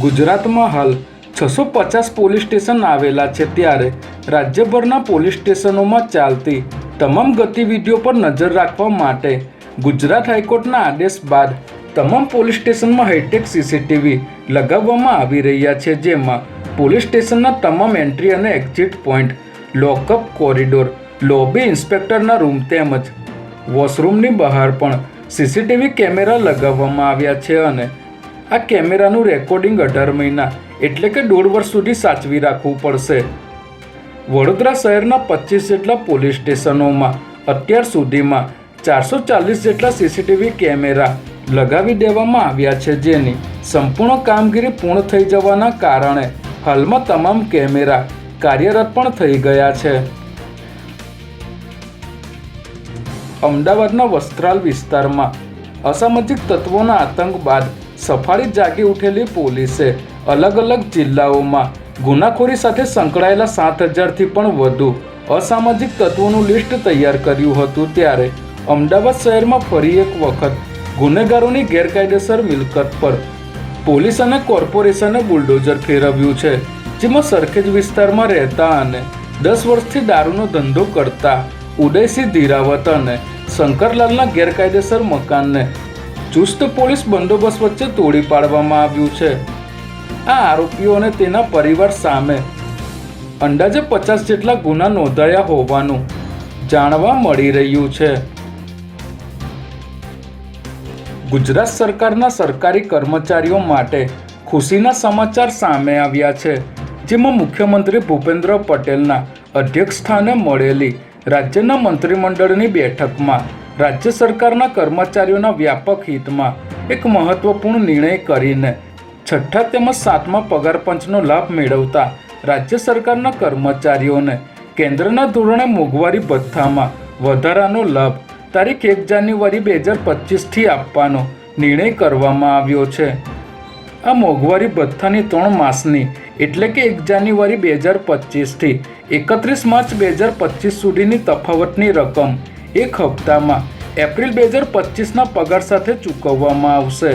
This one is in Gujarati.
ગુજરાતમાં હાલ છસો પચાસ પોલીસ સ્ટેશન આવેલા છે ત્યારે રાજ્યભરના પોલીસ સ્ટેશનોમાં ચાલતી તમામ ગતિવિધિઓ પર નજર રાખવા માટે ગુજરાત હાઈકોર્ટના આદેશ બાદ તમામ પોલીસ સ્ટેશનમાં હાઈટેક સીસીટીવી લગાવવામાં આવી રહ્યા છે, જેમાં પોલીસ સ્ટેશનના તમામ એન્ટ્રી અને exit point, lockup corridor, lobby ઇન્સ્પેક્ટરના room તેમજ વોશરૂમની બહાર પણ સીસીટીવી કેમેરા લગાવવામાં આવ્યા છે અને આ કેમેરાનું રેકોર્ડિંગ અઢાર મહિના એટલે કે દોઢ વર્ષ સુધી સાચવી રાખવું પડશે. વડોદરા શહેરના પચીસ જેટલા પોલીસ સ્ટેશનોમાં અત્યાર સુધીમાં ચારસો ચાલીસ જેટલા સીસીટીવી કેમેરા લગાવી દેવામાં આવ્યા છે જેની સંપૂર્ણ કામગીરી પૂર્ણ થઈ જવાના કારણે હાલમાં તમામ કેમેરા કાર્યરત પણ થઈ ગયા છે. અમદાવાદના વસ્ત્રાલ વિસ્તારમાં અસામાજિક તત્વોના આતંક બાદ સફાળી જાગી ઉઠેલી પોલીસે. અલગ અલગ જિલ્લાઓમાં ગુનાખોરી સાથે સંકળાયેલા સાત હજારથી પણ વધુ અસામાજિક તત્વોનું લિસ્ટ તૈયાર કર્યું હતું ત્યારે અમદાવાદ શહેરમાં ફરી એક વખત ગુનેગારોની ગેરકાયદેસર મિલકત પર પોલીસ અને કોર્પોરેશને બુલડોઝર ફેરવ્યું છે, જેમાં સરખેજ વિસ્તારમાં રહેતા અને દસ વર્ષથી દારૂનો ધંધો કરતા ઉદયસિંહ ધીરાવત અને શંકરલાલના ગેરકાયદેસર મકાનને ચુસ્ત પોલીસ બંદોબસ્ત વચ્ચે તોડી પાડવામાં આવ્યું છે. આ આરોપીઓ અને તેના પરિવાર સામે અંદાજે પચાસ જેટલા ગુના નોંધાયા હોવાનું જાણવા મળી રહ્યું છે. ગુજરાત સરકારના સરકારી કર્મચારીઓ માટે ખુશીના સમાચાર સામે આવ્યા છે, જેમાં મુખ્યમંત્રી ભૂપેન્દ્ર પટેલના અધ્યક્ષસ્થાને મળેલી રાજ્યના મંત્રીમંડળની બેઠકમાં રાજ્ય સરકારના કર્મચારીઓના વ્યાપક હિતમાં એક મહત્વપૂર્ણ નિર્ણય કરીને છઠ્ઠા તેમજ સાતમા પગાર પંચનો લાભ મેળવતા રાજ્ય સરકારના કર્મચારીઓને કેન્દ્રના ધોરણે મોંઘવારી ભથ્થામાં વધારાનો લાભ તારીખ એક જાન્યુઆરી બે હજાર પચીસથી આપવાનો નિર્ણય કરવામાં આવ્યો છે. આ મોંઘવારી ભથ્થાની ત્રણ માસની એટલે કે એક જાન્યુઆરી બે હજાર પચીસથી એકત્રીસ માર્ચ બે હજાર પચીસ સુધીની તફાવતની રકમ એક હપ્તામાં એપ્રિલ બે હજાર પચીસના પગાર સાથે ચૂકવવામાં આવશે.